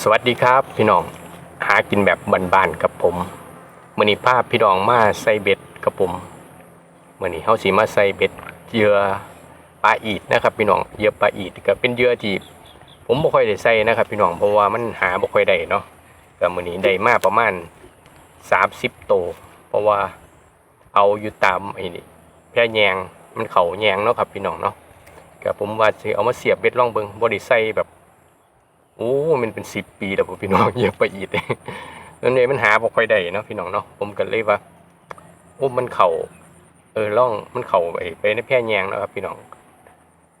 สวัสดีครับพี่น้องหากินแบบบ้านๆกับผมมื่อนี้ภาพพี่น้องมาใส่เบ็ดกับผมมื่อนี้เฮาสิมาใส่เบ็ดเยื่อปลาอีดนะครับพี่น้องเยื่อปลาอีดก็เป็นเยื่อที่ผมบ่ค่อยได้ใส่นะครับ พี่น้องเพราะว่ามันหาบ่ค่อยได้เนาะก็มื่อนี้ได้มาประมาณ 30 โต เพราะว่าเอาอยู่ตามไอ้นี่แพร่แยงมันเข่าแยงเนาะครับพี่น้องเนาะก็ผมว่าสิเอามาเสียบเบ็ดล่องเบิงบ่ได้ใส่แบบ โอ้ มันเป็นสิบปีแล้วพี่น้องเยอะไปอีกเลยนั่นเองมันหาบ่ค่อยได้เนาะพี่น้องเนาะผมก็เลยว่าโอ้มันเข่าเออล่องมันเข่าไปไปในแพร่แยงแล้วครับพี่น้อง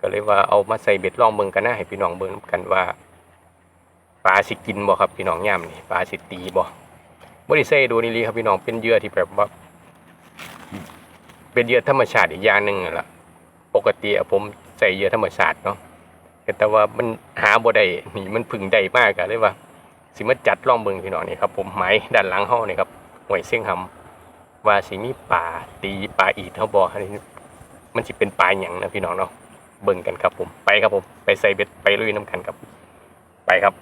ก็เลยว่าเอามาใส่เบ็ดล่องเบิ่งกันนะให้พี่น้องเบิ่งกันว่าปลาสิกินบ่ครับพี่น้องย่ำนี่ปลาสิตีบ่บ่ได้ใส่ดูนี่ลีครับพี่น้องเป็นเยื่อที่แบบว่าเป็นเยื่อธรรมชาติอีกอย่างหนึ่งนั่นล่ะปกติผมใส่เยื่อธรรมชาติเนาะ แต่ว่ามันหาบ่ได้นี่มันพึ่งได้มากอะเลยว่าสิมาจัดล่องเบิงพี่น้องนี่ครับผมหมายด้านหลังเฮานี่ครับห้วยเส้งหำว่าสิมีป่าตีป่าอีดเขาบ่อันนี้มันสิเป็นป่าหยังนะพี่น้องเนาะเบิ่งกันครับผมไปครับผมไปใส่เบ็ดไปลุยน้ำกันครับ ไปครับ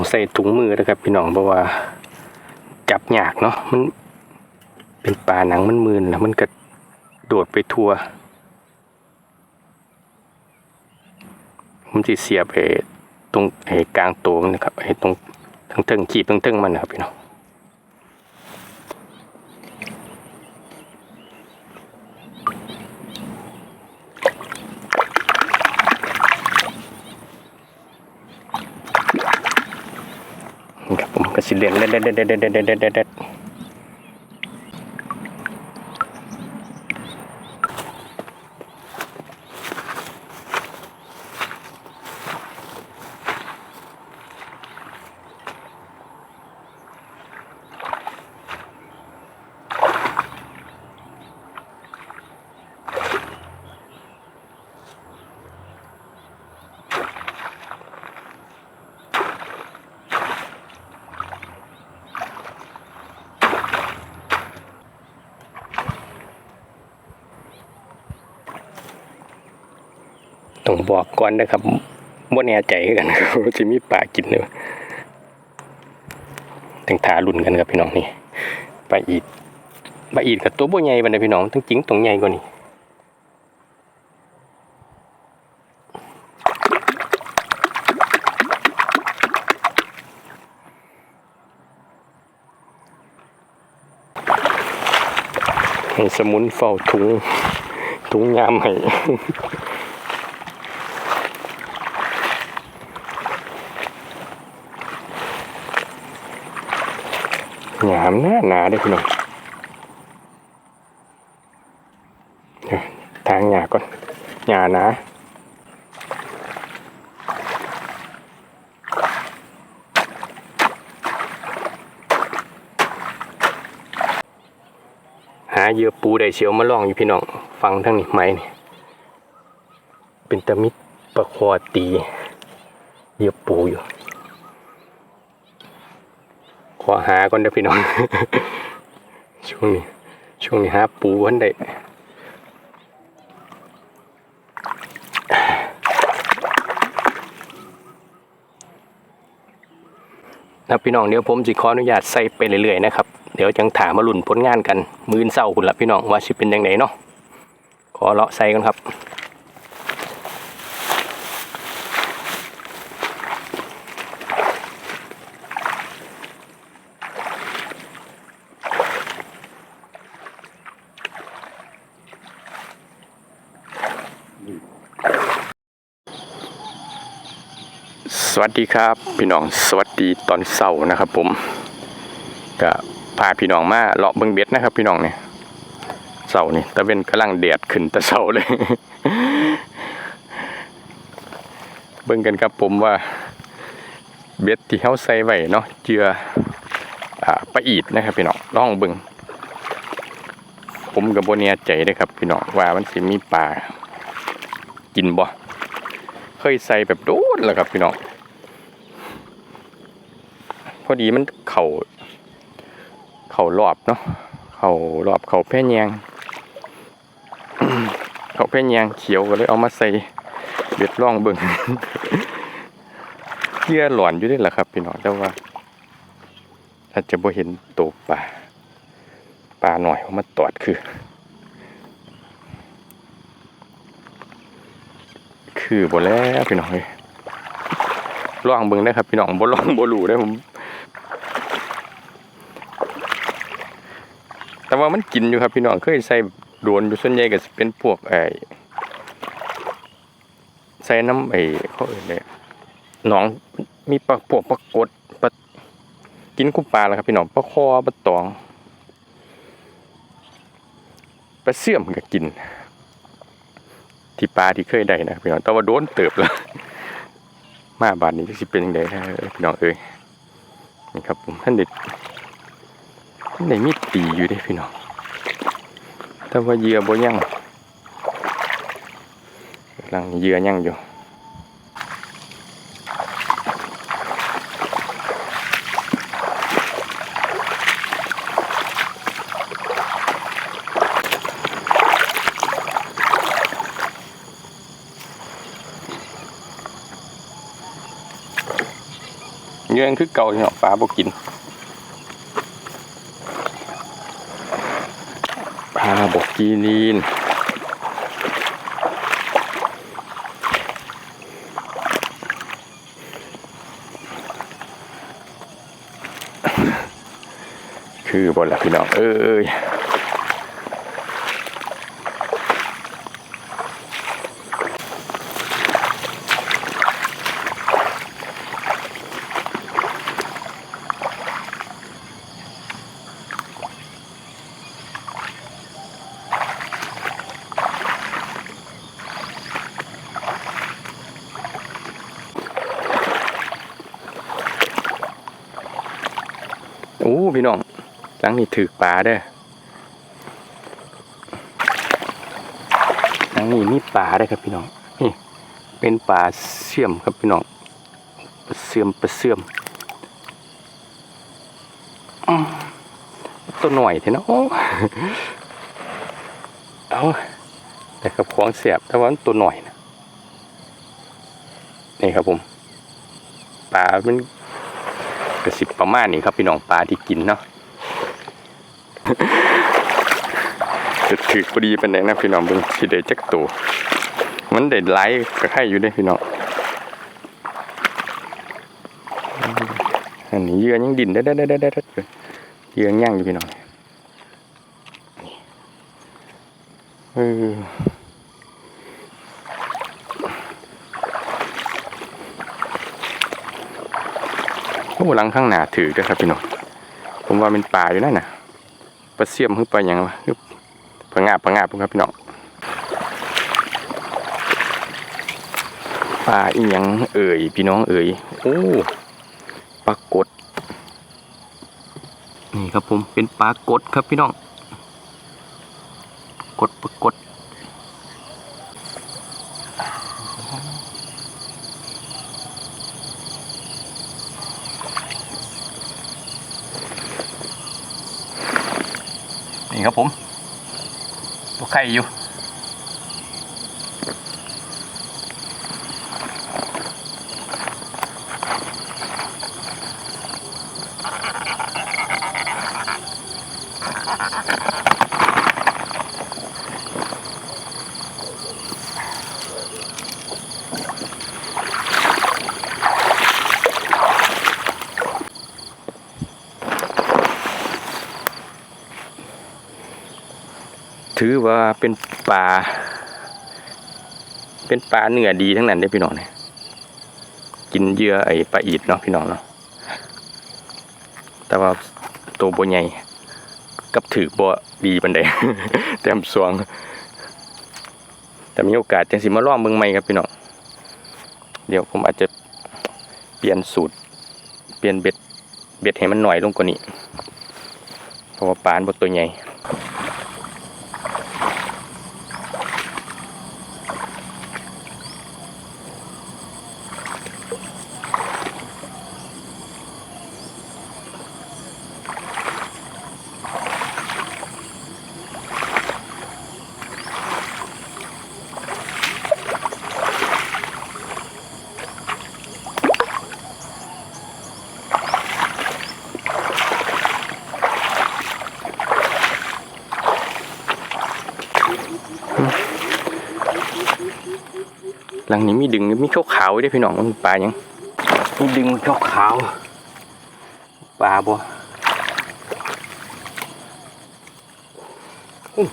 ต้องใส่ถุงมือนะครับ พี่น้องเพราะว่า จับหยากเนาะมันเป็นปลาหนังมันมืนแล้วมันก็โดดไปทั่วผมจะเสียบไอ้ตรงไอ้กลางตัวมันนะครับไอ้ตรงทั้งเทิงขีบทั้งเทิงมันนะครับพี่น้องนี่ครับผมก็สิ เลียนเด็ดเด็ดเด็ดเด็ดเด็ดเด็ดเด็ด ต้องบอกก่อนนะครับว่าแน่ใจกันครับจะมีปลากินเนอะถึงทารุ่นกันครับพี่น้องนี่ปลาอีดปลาอีดกับตัวบ่ใหญ่บันไดพี่น้องทั้งจริงตรงใหญ่กว่านี้ให้สมุนเฝ้าถุงถุงยามให้ หยามหน้าหนาเด้อพี่น้องทางหยาก่อนหยาหนาหาเหยื่อปูได้เชียวมาล่องอยู่พี่น้องฟังทั้งนี้ไหมนี่เป็นตะมิดประคอตีเหยื่อปูอยู่ ขอหาก่อนเด้อพี่น้อง ช่วงนี้ ช่วงนี้หาปูวันได้นะพี่น้องเดี๋ยวผมจะขออนุญาตใส่ไปเรื่อยๆนะครับเดี๋ยวจังถามมาลุ่นผลงานกัน มือนเศร้าคุณละพี่น้องว่าสิเป็นยังไงเนาะขอเลาะใส่กันครับ ส วัสดีครับพี่น้องสวัสดีตอนเช้านะครับ ผมก็พาพี่น้องมาเลาะเบิงเบ็ดนะครับ พี่น้องเนี่ยเช้านี่ตะเวนกำลังแดดขึ้นตะเช้าเลย เบิ่งกันครับผมว่าเบ็ดที่เขาใส่ไว้เนาะเจืออ่าปลาอีดนะครับ พี่น้องลองเบิ่งผมกับโบเนียใจเลยครับ พี่น้องว่ามันสิมีปลากินบ่เคยใส่แบบโดนแล้วครับพี่น้อง อดีมันเข่าเข่ารอบเนาะเข่ารอบเข่าแพร่แยงเข่าแพร่แยงเขียวก็เลยเอามาใส่เบ็ดร่องเบิ่งเกียหลอนอยู่ด้แหละครับ พี่น้องแต่ว่าอาจะบ่เห็นตัวปลาปลาหน่อยเอามาตอดคือ คือบ่แล้วพี่น้องเอ้ยลองเบิ่งได้ครับพี่น้องบ่ลองบ่รู้ได้ผม แต่ว่ามันกินอยู่ครับพี่น้องเคยใส่โดนอยู่ส่วนใหญ่ก็สิเป็นพวกไอ้ใส่น้ำไอ้เขาเอ่ยเลยหนองมีปลาพวกปลากดปลากินกุ้งปลาแล้วครับพี่น้องปลาคอปลาตองปลาเสื่อมก็กิน ที่ปลาที่เคยได้นะพี่น้องแต่ว่าโดนเติบแล้วมาบาทนี้จะสิเป็นยังไงนะพี่น้องเอ้ยนี่ครับผมท่านเด็ด ท่านเด็ดมีตีอยู่เด้พี่น้องแต่ว่าเยื่อบ่ยังกำลังเยื่อยังอยู่เหยื่อยังคือเก่าพี่น้องปลาบ่กินปลา บ่กินคือบ่ล่ะพี่น้องเอ้ย พี่น้องหลังนี้ถือปลาเด้อหลังนี้มีปลาได้ครับพี่น้องนี่เป็นปลาเสื่อมครับพี่น้องเสื่อมปลาเสื่อมอตัวหน่อยเถอะนะเอาแต่กับของเสียบแต่ว่าตัวหน่อยนะนี่ครับผมปลามัน กระสิบประมาณนี้ครับพี่น้องปลาที่กินเนาะจะถือพอดีเป็นไงนะพี่น้องเบิ่งสิได้จักตัวมันได้ไลายก็ให้อยู่เด้พี่น้องอันนี้เยื่อยังดินได้ได้ได้ได้ได้เยื่อย่างอยู่พี่น้องเออ หลังข้างหน้าถือด้วยครับพี่น้องผมว่าเป็นปลาอยู่นั่นน่ะปลาเสียมคือปลาหยังวะคือปลางาบปลางาบครับพี่น้องปลาอีหยังเอ่ยพี่น้องเอ่ยโอ้ปลากดนี่ครับผมเป็นปลากดครับพี่น้อง กดปลากด นี่ครับผมตัวไข่อยู่ ถือว่าเป็นปลาเป็นปลาเนื้อดีทั้งนั้นเด้พี่น้องเนี่ยกินเหยื่อไอ้ปลาอีดเนาะพี่น้องเนาะแต่ว่าตัวบ่ใหญ่กับถือบ่ดีปานใดแต้มสวง แต่มีโอกาสจังสิมาลองเบิ่งใหม่ครับพี่น้องเดี๋ยวผมอาจจะเปลี่ยนสูตร เปลี่ยนเบ็ดเบ็ดให้มันหน่อยลงกว่านี้เพราะว่าปลามันบ่ตัวใหญ่ หลังนี้มีดึงมีขาวขาวๆด้วยพี่น้องมันปลาหยังมีดึงขาวขาวๆปลาบ่อู้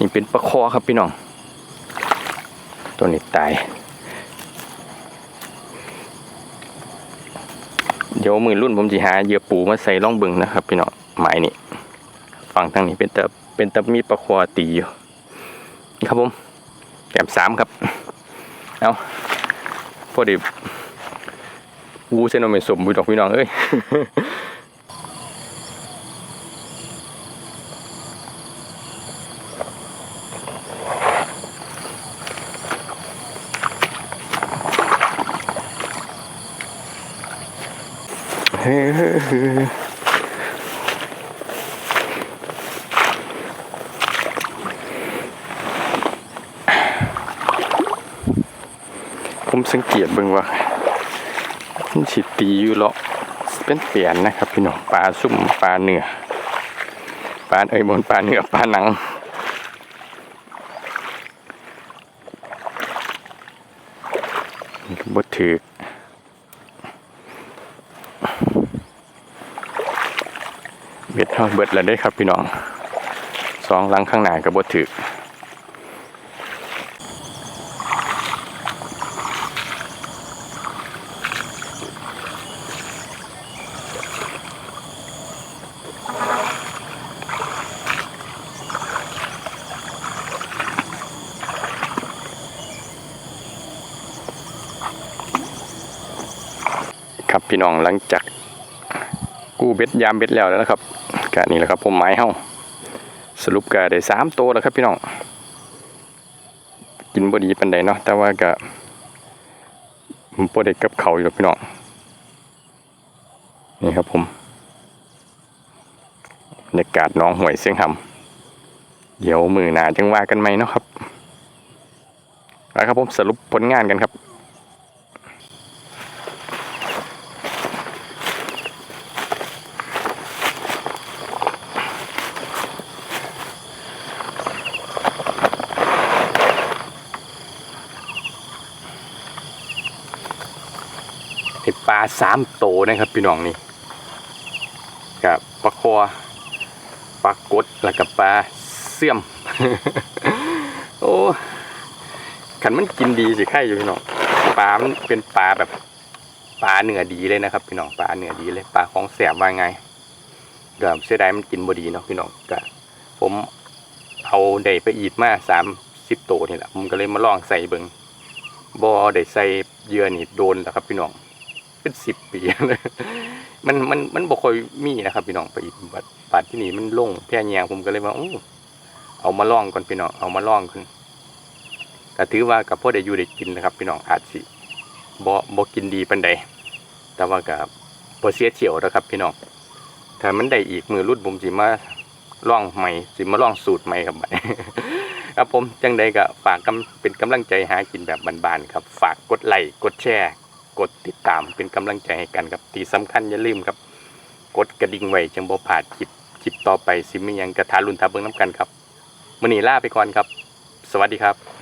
นี่เป็นปลาคอครับพี่น้อง ตัวนี้ตาย ดี๋ยวมือรุ่นผมจะหาเหยื่อปูมาใส่ล่องเบึงนะครับพี่น้องหมายนี่ฝั่งทางนี้เป็นตะเป็นตะมีปลาควาตีอยู่นี่ครับผมแกมสามครับเอาพอดีวูเซนโนเมสมบุดอกพี่น้องเอ้ย ผมสังเกตเบิ่งว่ามันสิตีอยู่เลาะเป็นเปลี่ยนนะครับ พี่น้องปลาซุ่มปลาเนื้อปลาเอ้ยบนปลาเนื้อปลาหนังบดถือ เบ็ดเฮาเบิดแล้วได้ครับพี่น้องสองหลังข้างหน้ากับบดถือ พี่น้องหลังจากกู้เบ็ดยามเบ็ดแล้วแล้วนะครับกะนี่แหละครับผมไม้เฮาสรุปกะได้สามตัวแล้วครับพี่น้อง กินบดีปันใดเนาะแต่ว่าก็ผมพอได้กับเขาอยู่ครับพี่น้องนี่ครับผมบรรยากาศน้องห่วยเสียงหำเดี๋ยวมือหนาจังว่ากันไหมเนาะครับแล้วครับผมสรุปผลงานกันครับ ปลาสามโตนะครับพี่น้องนี่กับปลาคอปลากดแล้วกับปลาเสื่อม โอ้ขันมันกินดีสิไข่อยู่พี่น้องปลามันเป็นปลาแบบปลาเนื้อดีเลยนะครับ พี่น้องปลาเนื้อดีเลยปลาของแสบว่าไงเดี๋ยวเสียดายมันกินบดีเนาะพี่น้องก็ผมเอาได้ไปอีดมาสามสิบโตนี่แหละผมก็เลยมาลองใส่เบิงบอได้ใส่เยื่อนี่โดนแล้วครับพี่น้อง เป็นสิบปีเลยมันมันมันบ่ค่อยมีนะครับ พี่น้องไปอีกบัดบัดที่นี่มันลงแพร่แยงผมก็เลยว่าอู้เอามาลองก่อนพี่น้องเอามาลองกันก็ถือว่ากับพ่อได้อยู่ได้กินนะครับ พี่น้องอาจสิบ่บ่กินดีปานใดแต่ว่าก็บ่เสียเที่ยวนะครับ พี่น้องถ้ามันได้อีกมือรุ่นผมสิมาลองใหม่สิมาลองสูตรใหม่ครับบัดครับผมจังใดก็ฝากกำเป็นกำลังใจหากินแบบบานๆครับ ฝากกดไลค์กดแชร์ กดติดตามเป็นกำลังใจให้กันครับที่สำคัญอย่าลืมครับ กดกระดิ่งไว้จังบ่ผ่าดคลิปคลิปต่อไปสิมียังกระทารุนทาเบิ้งน้ำกันครับมื่อนี้ลาไปก่อนครับ สวัสดีครับ